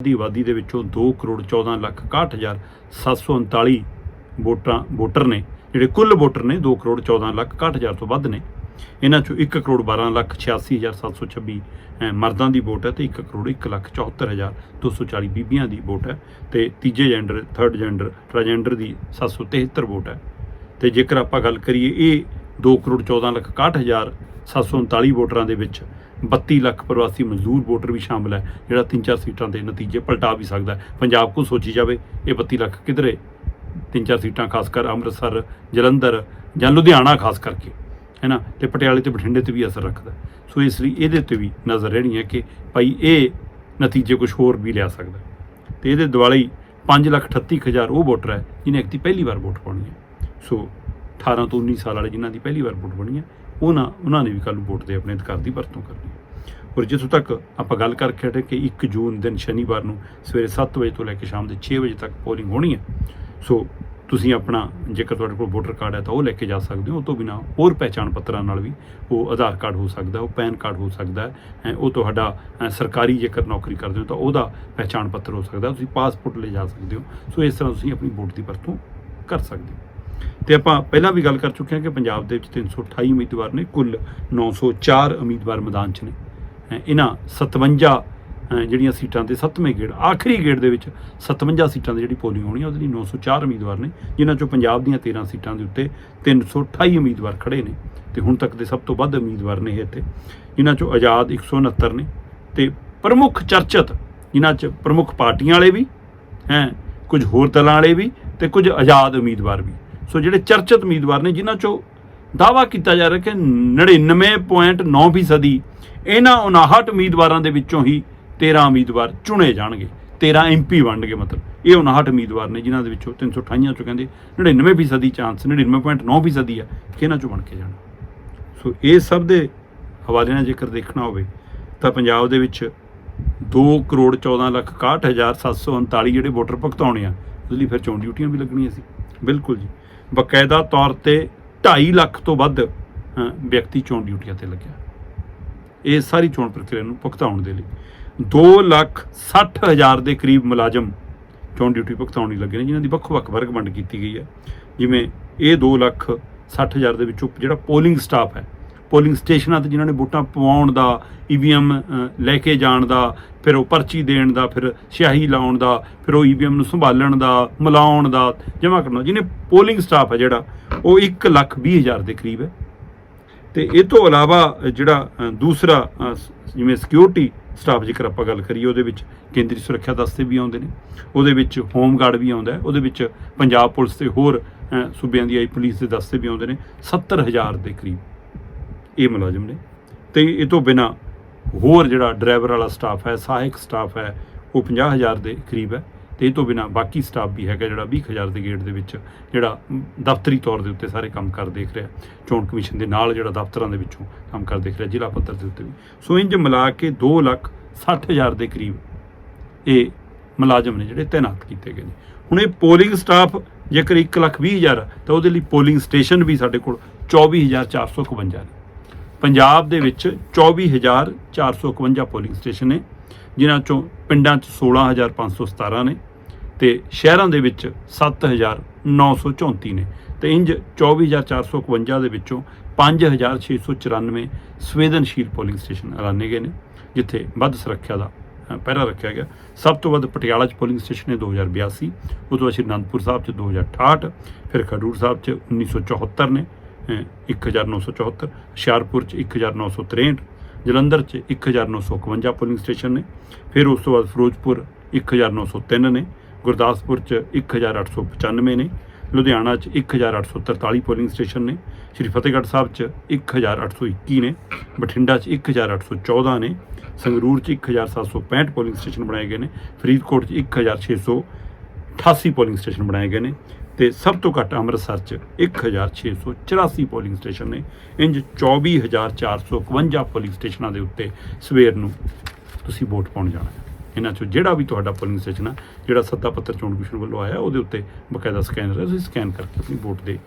ਦੀ ਆਬਾਦੀ ਦੇ ਵਿੱਚੋਂ 2 ਕਰੋੜ 14 ਲੱਖ 61 ਹਜ਼ਾਰ 739 ਵੋਟਾਂ ਵੋਟਰ ਨੇ ਜਿਹੜੇ ਕੁੱਲ ਵੋਟਰ ਨੇ 2 ਕਰੋੜ 14 ਲੱਖ 61 ਹਜ਼ਾਰ ਤੋਂ ਵੱਧ ਨੇ। ਇਹਨਾਂ ਚੋਂ 1 ਕਰੋੜ 12 ਲੱਖ 86 ਹਜ਼ਾਰ 726 ਅਹ, ਮਰਦਾਂ ਦੀ ਵੋਟ ਹੈ ਤੇ 1 ਕਰੋੜ 1 ਲੱਖ 74 ਹਜ਼ਾਰ 240 ਬੀਬੀਆਂ ਦੀ ਵੋਟ ਹੈ ਤੇ ਤੀਜੇ ਜੈਂਡਰ ਥਰਡ ਜੈਂਡਰ ਟ੍ਰਾਂਜੈਂਡਰ ਦੀ 773 ਵੋਟ ਹੈ। ਤੇ ਜੇਕਰ ਆਪਾਂ ਗੱਲ ਕਰੀਏ ਇਹ 2 ਕਰੋੜ 14 ਲੱਖ 61 ਹਜ਼ਾਰ 739 ਵੋਟਰਾਂ ਦੇ ਵਿੱਚ 32 ਲੱਖ ਪ੍ਰਵਾਸੀ ਮਜ਼ਦੂਰ ਵੋਟਰ ਵੀ ਸ਼ਾਮਲ ਹੈ, ਜਿਹੜਾ ਤਿੰਨ ਚਾਰ ਸੀਟਾਂ ਦੇ ਨਤੀਜੇ ਪਲਟਾ ਵੀ ਸਕਦਾ ਹੈ। ਪੰਜਾਬ ਕੋ ਸੋਚੀ ਜਾਵੇ, ਇਹ 32 ਲੱਖ ਕਿਧਰੇ? ਤਿੰਨ ਚਾਰ ਸੀਟਾਂ ਖਾਸ ਕਰ ਅੰਮ੍ਰਿਤਸਰ, ਜਲੰਧਰ ਜਾਂ ਲੁਧਿਆਣਾ ਖਾਸ ਕਰਕੇ, ਹੈ ਨਾ? ਤੇ ਪਟਿਆਲੇ ਤੇ ਬਠਿੰਡੇ ਤੇ ਵੀ ਅਸਰ ਰੱਖਦਾ ਸੋ ਇਸ ਲਈ ਇਹਦੇ ਤੇ ਵੀ ਨਜ਼ਰ ਰਹਿਣੀ ਹੈ ਕਿ ਭਾਈ ਇਹ ਨਤੀਜੇ ਕੁਝ ਹੋਰ ਵੀ ਲਿਆ ਸਕਦਾ ਹੈ। ਤੇ ਇਹਦੇ ਦੁਆਲੇ ਹੀ 5 ਲੱਖ 38 ਹਜ਼ਾਰ ਉਹ ਵੋਟਰ ਹੈ ਜਿਨੇ ਇੱਕ ਦੀ ਪਹਿਲੀ ਵਾਰ ਵੋਟ ਪਾਉਣੀ ਹੈ। ਸੋ 18 ਤੋਂ 19 ਸਾਲ ਵਾਲੇ ਜਿਨ੍ਹਾਂ ਦੀ ਪਹਿਲੀ ਵਾਰ ਵੋਟ ਬਣੀ ਹੈ ਉਹਨਾਂ ਉਹਨਾਂ ਨੇ ਵੀ ਕੱਲ੍ਹ ਨੂੰ ਵੋਟ ਦੇ ਆਪਣੇ ਅਧਿਕਾਰ ਦੀ ਵਰਤੋਂ ਕਰਨੀ ਹੈ। ਔਰ ਜਿੱਥੋਂ ਤੱਕ ਆਪਾਂ ਗੱਲ ਕਰਕੇ ਹਟੇ ਕਿ 1 ਜੂਨ ਦਿਨ ਸ਼ਨੀਵਾਰ ਨੂੰ ਸਵੇਰੇ 7 ਵਜੇ ਤੋਂ ਲੈ ਕੇ ਸ਼ਾਮ ਦੇ 6 ਵਜੇ ਤੱਕ ਪੋਲਿੰਗ ਹੋਣੀ ਹੈ, ਸੋ ਤੁਸੀਂ ਆਪਣਾ ਜੇਕਰ ਤੁਹਾਡੇ ਕੋਲ ਵੋਟਰ ਕਾਰਡ ਹੈ ਤਾਂ ਉਹ ਲੈ ਕੇ ਜਾ ਸਕਦੇ ਹੋ, ਉਹ ਤੋਂ ਬਿਨਾ ਹੋਰ ਪਹਿਚਾਣ ਪੱਤਰਾਂ ਨਾਲ ਵੀ ਉਹ ਆਧਾਰ ਕਾਰਡ ਹੋ ਸਕਦਾ, ਉਹ ਪੈਨ ਕਾਰਡ ਹੋ ਸਕਦਾ ਹੈ, ਉਹ ਤੁਹਾਡਾ ਸਰਕਾਰੀ ਜੇਕਰ ਨੌਕਰੀ ਕਰਦੇ ਹੋ ਤਾਂ ਉਹਦਾ ਪਹਿਚਾਣ ਪੱਤਰ ਹੋ ਸਕਦਾ, ਤੁਸੀਂ ਪਾਸਪੋਰਟ ਲੈ ਜਾ ਸਕਦੇ ਹੋ, ਸੋ ਇਸ ਤਰ੍ਹਾਂ ਤੁਸੀਂ ਆਪਣੀ ਵੋਟ ਦੀ ਵਰਤੋਂ ਕਰ ਸਕਦੇ ਹੋ। ਤੇ ਆਪਾਂ ਪਹਿਲਾਂ ਵੀ ਗੱਲ ਕਰ ਚੁੱਕੇ ਹਾਂ ਕਿ ਪੰਜਾਬ ਦੇ ਵਿੱਚ 328 ਉਮੀਦਵਾਰ ਨੇ, ਕੁੱਲ 904 ਉਮੀਦਵਾਰ ਮੈਦਾਨ 'ਚ ਨੇ। ਅਹ ਇਹਨਾਂ 57 ਜਿਹੜੀਆਂ ਸੀਟਾਂ ਤੇ 7ਵੇਂ ਗੇੜ, ਆਖਰੀ ਗੇੜ ਦੇ ਵਿੱਚ 57 ਸੀਟਾਂ ਦੀ ਜਿਹੜੀ ਪੋਲਿੰਗ ਹੋਣੀ ਹੈ ਉਹਦੇ ਲਈ 904 ਉਮੀਦਵਾਰ ਨੇ, ਜਿਨ੍ਹਾਂ ਚੋਂ ਪੰਜਾਬ ਦੀਆਂ 13 ਸੀਟਾਂ ਦੇ ਉੱਤੇ 328 ਉਮੀਦਵਾਰ ਖੜੇ ਨੇ ਤੇ ਹੁਣ ਤੱਕ ਦੇ ਸਭ ਤੋਂ ਵੱਧ ਉਮੀਦਵਾਰ ਨੇ ਇਹ ਇੱਥੇ, ਜਿਨ੍ਹਾਂ ਚੋਂ ਆਜ਼ਾਦ 169 ਨੇ ਤੇ ਪ੍ਰਮੁੱਖ ਚਰਚਿਤ, ਜਿਨ੍ਹਾਂ 'ਚ ਪ੍ਰਮੁੱਖ ਪਾਰਟੀਆਂ ਵਾਲੇ ਵੀ, ਹੈ, ਕੁਝ ਹੋਰ ਦਲਾਂ ਵਾਲੇ ਵੀ ਤੇ ਕੁਝ ਆਜ਼ਾਦ ਉਮੀਦਵਾਰ ਵੀ। ਸੋ ਜਿਹੜੇ ਚਰਚਿਤ ਉਮੀਦਵਾਰ ਨੇ, ਜਿਨ੍ਹਾਂ ਚੋਂ ਦਾਵਾ ਕੀਤਾ ਜਾ ਰਿਹਾ ਕਿ 99.9 ਫੀਸਦੀ ਇਹਨਾਂ 59 ਉਮੀਦਵਾਰਾਂ ਦੇ ਵਿੱਚੋਂ ਹੀ 13 ਉਮੀਦਵਾਰ ਚੁਣੇ ਜਾਣਗੇ 13 ਐਮਪੀ ਬਣਨਗੇ ਮਤਲਬ। ਇਹ 59 ਉਮੀਦਵਾਰ ਨੇ ਜਿਨ੍ਹਾਂ ਦੇ ਵਿੱਚੋਂ 328 ਚੋਂ ਕਹਿੰਦੇ 99 ਫੀਸਦੀ ਚਾਂਸ 99.9 ਫੀਸਦੀ ਆ, ਕਿ ਇਹਨਾਂ ਚੋਂ ਬਣ ਕੇ ਜਾਣਾ। ਸੋ ਇਹ ਸਭ ਦੇ ਹਵਾਲੇ ਨਾਲ ਜੇਕਰ ਦੇਖਣਾ ਹੋਵੇ, ਤਾਂ ਪੰਜਾਬ ਦੇ ਵਿੱਚ 2 ਕਰੋੜ 14 ਲੱਖ 61 ਹਜ਼ਾਰ 739 ਜਿਹੜੇ ਵੋਟਰ ਭੁਗਤਾਉਣੇ ਆ, ਉਹਦੇ ਲਈ ਫਿਰ ਚੋਣ ਡਿਊਟੀਆਂ ਵੀ ਲੱਗਣੀਆਂ ਸੀ। ਬਿਲਕੁਲ ਜੀ। ਬਕਾਇਦਾ ਤੌਰ ਤੇ 2.5 ਲੱਖ ਤੋਂ ਵੱਧ ਵਿਅਕਤੀ ਚੋਣ ਡਿਊਟੀਆਂ ਤੇ ਲੱਗਿਆ। ਇਹ ਸਾਰੀ ਚੋਣ ਪ੍ਰਕਿਰਿਆ ਨੂੰ ਭੁਗਤਾਉਣ ਦੇ ਲਈ। 2 ਲੱਖ 60 ਹਜ਼ਾਰ ਦੇ ਕਰੀਬ ਮੁਲਾਜ਼ਮ ਚੋਣ ਡਿਊਟੀ ਭੁਗਤਾਉਣ ਲਈ ਲੱਗੇ ਨੇ, ਜਿਨ੍ਹਾਂ ਦੀ ਵੱਖ-ਵੱਖ ਵਰਗ ਵੰਡ ਕੀਤੀ ਗਈ ਹੈ। ਜਿਵੇਂ ਇਹ 2 ਲੱਖ 60 ਹਜ਼ਾਰ ਦੇ ਵਿੱਚੋਂ ਜਿਹੜਾ ਪੋਲਿੰਗ ਸਟਾਫ ਹੈ ਪੋਲਿੰਗ ਸਟੇਸ਼ਨਾਂ ਤੇ ਜਿਨ੍ਹਾਂ ਨੇ ਵੋਟਾਂ ਪਵਾਉਣ ਦਾ ਈਵੀਐਮ ਲੈ ਕੇ ਜਾਣ ਦਾ, ਫਿਰ ਉਹ ਪਰਚੀ ਦੇਣ ਦਾ, ਫਿਰ ਸਿਆਹੀ ਲਾਉਣ ਦਾ, ਫਿਰ ਉਹ ਈਵੀਐਮ ਨੂੰ ਸੰਭਾਲਣ ਦਾ, ਮਿਲਾਉਣ ਦਾ, ਜਮ੍ਹਾਂ ਕਰਨ। ਜਿਹਨੇ ਪੋਲਿੰਗ ਸਟਾਫ ਹੈ ਜਿਹੜਾ, ਉਹ 1 ਲੱਖ 20 ਹਜ਼ਾਰ ਦੇ ਕਰੀਬ ਹੈ। ਤੇ ਇਹ ਤੋਂ ਇਲਾਵਾ ਜਿਹੜਾ ਦੂਸਰਾ ਜਿਵੇਂ ਸਿਕਿਉਰਿਟੀ ਸਟਾਫ, ਜੇਕਰ ਆਪਾਂ ਗੱਲ ਕਰੀਏ, ਉਹਦੇ ਵਿੱਚ ਕੇਂਦਰੀ ਸੁਰੱਖਿਆ ਦਸਤੇ ਵੀ ਆਉਂਦੇ ਨੇ। ਉਹਦੇ ਵਿੱਚ ਹੋਮ ਗਾਰਡ ਵੀ ਆਉਂਦਾ ਹੈ। ਉਹਦੇ ਵਿੱਚ ਪੰਜਾਬ ਪੁਲਿਸ ਤੇ ਹੋਰ ਸੂਬਿਆਂ ਦੀ ਆਈ ਪੁਲਿਸ ਦੇ ਦਸਤੇ ਵੀ ਆਉਂਦੇ ਨੇ। 70000 ਦੇ ਕਰੀਬ। ਇਹ ਮੁਲਾਜ਼ਮ ਨੇ। ਤੇ ਇਹ ਤੋਂ ਬਿਨਾ ਹੋਰ ਜਿਹੜਾ ਡਰਾਈਵਰ ਵਾਲਾ ਸਟਾਫ ਹੈ, ਸਹਾਇਕ ਸਟਾਫ ਹੈ, ਉਹ 50000 ਦੇ ਕਰੀਬ ਹੈ। ਤੇ ਇਹ ਤੋਂ ਬਿਨਾ ਬਾਕੀ ਸਟਾਫ ਵੀ ਹੈਗਾ ਜਿਹੜਾ 20000 ਦੇ ਗੇਟ ਦੇ ਵਿੱਚ, ਜਿਹੜਾ ਦਫ਼ਤਰੀ ਤੌਰ ਦੇ ਉੱਤੇ ਸਾਰੇ ਕੰਮ ਕਰ ਦੇਖ ਰਿਹਾ। ਚੋਣ ਕਮਿਸ਼ਨ ਦੇ ਨਾਲ ਜਿਹੜਾ ਦਫ਼ਤਰਾਂ ਦੇ ਵਿੱਚੋਂ ਕੰਮ ਕਰ ਦੇਖ ਰਿਹਾ, ਜ਼ਿਲ੍ਹਾ ਪੱਧਰ ਦੇ ਉੱਤੇ ਵੀ। ਸੋ ਇੰਜ ਮਿਲਾ ਕੇ 2 ਲੱਖ 60000 ਦੇ ਕਰੀਬ ਇਹ ਮੁਲਾਜ਼ਮ ਨੇ ਜਿਹੜੇ ਤਾਇਨਾਤ ਕੀਤੇ ਗਏ ਨੇ। ਹੁਣ ਇਹ ਪੋਲਿੰਗ ਸਟਾਫ ਜੇਕਰ 1 ਲੱਖ 20 ਹਜ਼ਾਰ ਤਾਂ ਉਹਦੇ ਲਈ ਪੋਲਿੰਗ ਸਟੇਸ਼ਨ ਵੀ ਸਾਡੇ ਕੋਲ 24451 ਨੇ। ਪੰਜਾਬ ਦੇ ਵਿੱਚ 24451 ਪੋਲਿੰਗ ਸਟੇਸ਼ਨ ਨੇ, ਜਿਨ੍ਹਾਂ ਚੋਂ ਪਿੰਡਾਂ 'ਚ 16517 ਨੇ ਤੇ ਸ਼ਹਿਰਾਂ ਦੇ ਵਿੱਚ 7934 ਨੇ ਤੇ ਇੰਜ 24451 ਦੇ ਵਿੱਚੋਂ 5694 ਸੰਵੇਦਨਸ਼ੀਲ ਪੋਲਿੰਗ ਸਟੇਸ਼ਨ ਐਲਾਨੇ ਗਏ ਨੇ, ਜਿੱਥੇ ਵੱਧ ਸੁਰੱਖਿਆ ਦਾ ਪਹਿਰਾ ਰੱਖਿਆ ਗਿਆ। ਸਭ ਤੋਂ ਵੱਧ ਪਟਿਆਲਾ 'ਚ ਪੋਲਿੰਗ ਸਟੇਸ਼ਨ ਨੇ 2082 ਉਹ ਤੋਂ ਬਾਅਦ ਸ਼੍ਰੀ ਅਨੰਦਪੁਰ ਸਾਹਿਬ 'ਚ 2068 ਫਿਰ ਖਡੂਰ ਸਾਹਿਬ 'ਚ 1974 ਨੇ 1974 ਹੁਸ਼ਿਆਰਪੁਰ 'ਚ 1963 ਜਲੰਧਰ 'ਚ 1951 ਪੋਲਿੰਗ ਸਟੇਸ਼ਨ ਨੇ ਫਿਰ ਉਸ ਤੋਂ ਬਾਅਦ ਫਿਰੋਜ਼ਪੁਰ 1903 ਨੇ ਗੁਰਦਾਸਪੁਰ 'ਚ 1895 ਨੇ ਲੁਧਿਆਣਾ 'ਚ 1843 ਪੋਲਿੰਗ ਸਟੇਸ਼ਨ ਨੇ ਸ਼੍ਰੀ ਫਤਿਹਗੜ੍ਹ ਸਾਹਿਬ 'ਚ 1821 ਨੇ ਬਠਿੰਡਾ 'ਚ 1814 ਨੇ ਸੰਗਰੂਰ 'ਚ 1765 ਪੋਲਿੰਗ ਸਟੇਸ਼ਨ ਬਣਾਏ ਗਏ ਨੇ ਫਰੀਦਕੋਟ 'ਚ 1688 ਪੋਲਿੰਗ ਸਟੇਸ਼ਨ ਬਣਾਏ ਗਏ ਨੇ ਤੇ ਸਭ ਤੋਂ ਘੱਟ ਅੰਮ੍ਰਿਤਸਰ 'ਚ 1684 ਪੋਲਿੰਗ ਸਟੇਸ਼ਨ ਨੇ। ਇੰਜ 24451 ਪੋਲਿੰਗ ਸਟੇਸ਼ਨਾਂ ਦੇ ਉੱਤੇ ਸਵੇਰ ਨੂੰ ਤੁਸੀਂ ਵੋਟ ਪਾਉਣ ਜਾਣਾ ਇਹਨਾਂ ਚੋਂ ਜਿਹੜਾ ਵੀ ਤੁਹਾਡਾ ਪੋਲਿੰਗ ਸਟੇਸ਼ਨ ਆ, ਜਿਹੜਾ ਸੱਤਾ ਪੱਤਰ ਚੋਣ ਕਮਿਸ਼ਨ ਵੱਲੋਂ ਆਇਆ, ਉਹਦੇ ਉੱਤੇ ਬਕਾਇਦਾ ਸਕੈਨਰ ਹੈ, ਤੁਸੀਂ ਸਕੈਨ ਕਰਕੇ ਆਪਣੀ ਵੋਟ ਦੇ